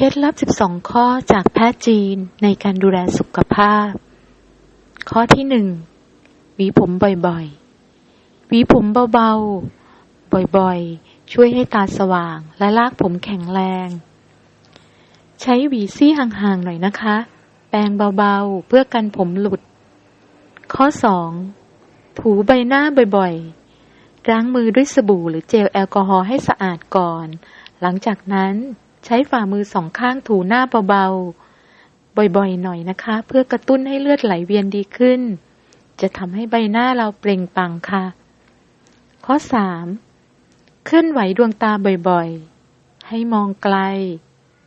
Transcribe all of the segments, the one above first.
เคล็ดลับ 12 ข้อจากแพทย์จีนในการดูแลสุขภาพ ข้อที่ 1 หวีผมบ่อยๆ หวีผมเบาๆ บ่อยๆ ช่วยให้ตาสว่างและลากผมแข็งแรง ใช้หวีซี่ห่างๆ หน่อยนะคะ แปรงเบาๆ เพื่อกันผมหลุด ข้อ 2 ถูใบหน้าบ่อยๆ ล้างมือด้วยสบู่หรือเจลแอลกอฮอล์ให้สะอาดก่อน หลังจากนั้น ใช้ฝ่ามือสองข้างถูหน้าเบาๆ บ่อยๆ หน่อยนะคะ เพื่อกระตุ้นให้เลือดไหลเวียนดีขึ้น จะทำให้ใบหน้าเราเปล่งปลั่งค่ะ ข้อ 3. เคลื่อนไหวดวงตาบ่อยๆ ให้มองไกล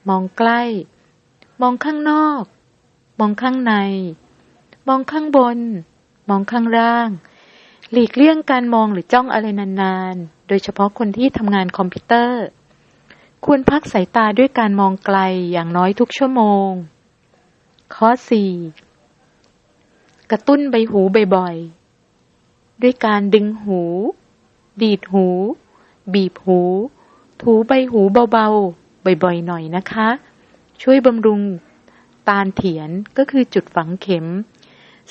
มองใกล้ มองข้างนอก มองข้างใน มองข้างบน มองข้างล่าง หลีกเลี่ยงการมองหรือจ้องอะไรนานๆ โดยเฉพาะคนที่ทำงานคอมพิวเตอร์ ควรพักสายตาด้วยการมองไกลอย่างน้อยทุกชั่วโมง ข้อ 4. กระตุ้นใบหูบ่อยๆ ด้วยการดึงหู ดีดหู บีบหู ถูใบหูเบาๆ บ่อยๆ หน่อยนะคะ ช่วยบำรุงตาเถียนก็คือจุดฝังเข็ม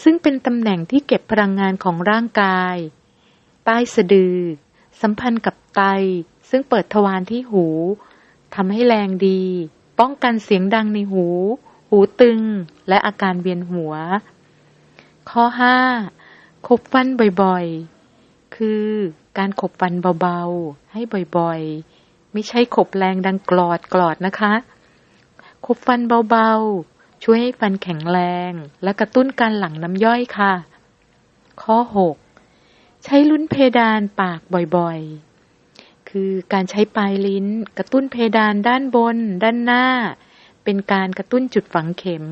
ซึ่งเป็นตำแหน่งที่เก็บพลังงานของร่างกาย ใต้สะดือ สัมพันธ์กับไตซึ่งเปิดทวารที่หู ทำให้แรงดี ป้องกันเสียงดังในหู หูตึง และอาการเวียนหัว ข้อ 5. ขบฟันบ่อยๆ คือการขบฟันเบาๆ ให้บ่อยๆ ไม่ใช่ขบแรงดังกรอดกรอดนะคะ ขบฟันเบาๆ ช่วยให้ฟันแข็งแรง และกระตุ้นการหลั่งน้ำย่อยค่ะ ข้อ 6. ใช้ลุ้นเพดานปากบ่อยๆ คือการใช้ปลายลิ้น กระตุ้นเพดานด้านบน ด้านหน้า เป็นการกระตุ้นจุดฝังเข็ม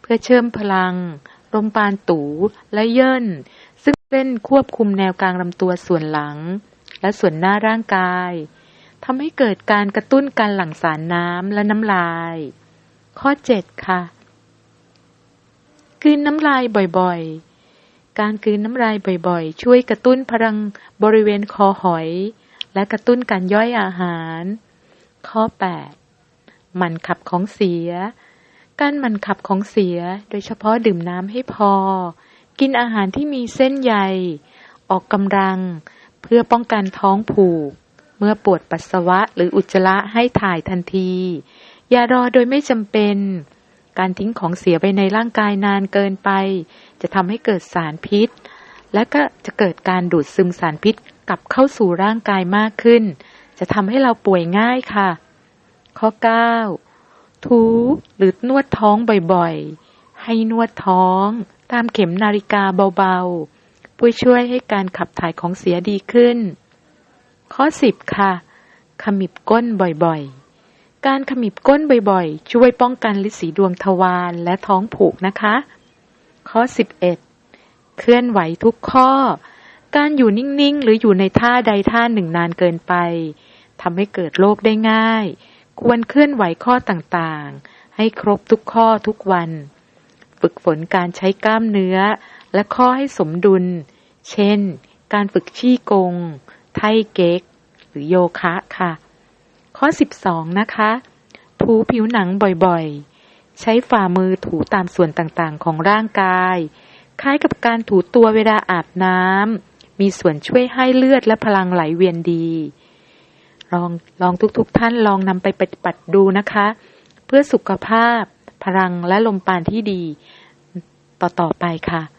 เพื่อเชื่อมพลังลมปานตูและเยินซึ่งเล่นควบคุมแนวกลางลำตัวส่วนหลัง และส่วนหน้าร่างกายทำให้เกิดการกระตุ้นการหลั่งสารน้ำและน้ำลาย ข้อ 7 ค่ะกลืนน้ำลายบ่อยๆ การกลืนน้ำลายบ่อยๆ ช่วยกระตุ้นพลังบริเวณคอหอย และกระตุ้นการย่อยอาหาร ข้อ 8 มันขับของเสีย การมันขับของเสียโดยเฉพาะดื่มน้ำให้พอ กินอาหารที่มีเส้นใย ออกกำลัง เพื่อป้องกันท้องผูก เมื่อปวดปัสสาวะหรืออุจจาระให้ถ่ายทันที อย่ารอโดยไม่จำเป็น การทิ้งของเสียไปในร่างกายนานเกินไป จะทำให้เกิดสารพิษ และก็จะเกิดการดูดซึมสารพิษ กลับเข้าสู่ร่างกายมากขึ้น จะทำให้เราป่วยง่ายค่ะ ข้อ9ทูหรือนวดท้องบ่อยๆ ให้นวดท้องตามเข็มนาฬิกาเบาๆเพื่อช่วยให้การขับถ่ายของเสียดีขึ้น ข้อ 10 ค่ะ ขมิบก้นบ่อยๆการขมิบก้นบ่อยๆ ช่วยป้องกันลิสีดวงทวารและท้องผูกนะคะ ข้อ 11 เคลื่อนไหวทุกข้อ การอยู่นิ่ง ๆ หรืออยู่ในท่าใดท่าหนึ่งนานเกินไปทำให้เกิดโรคได้ง่าย ควรเคลื่อนไหวข้อต่างๆ ให้ครบทุกข้อทุกวัน ฝึกฝนการใช้กล้ามเนื้อ และข้อให้สมดุล เช่น การฝึกชี้กง ไทเก๊ก หรือโยคะค่ะ ข้อ 12 นะคะ ถูผิวหนังบ่อยๆ ใช้ฝ่ามือถูตามส่วนต่างๆ ของร่างกาย คล้ายกับการถูตัวเวลาอาบน้ำ มีส่วนช่วยให้เลือดและพลังไหลเวียนดี ลองลองทุกๆทท่านลองนำไปปฏิบัติดูนะคะ เพื่อสุขภาพ พลังและลมปานที่ดี ต่อๆไปค่ะ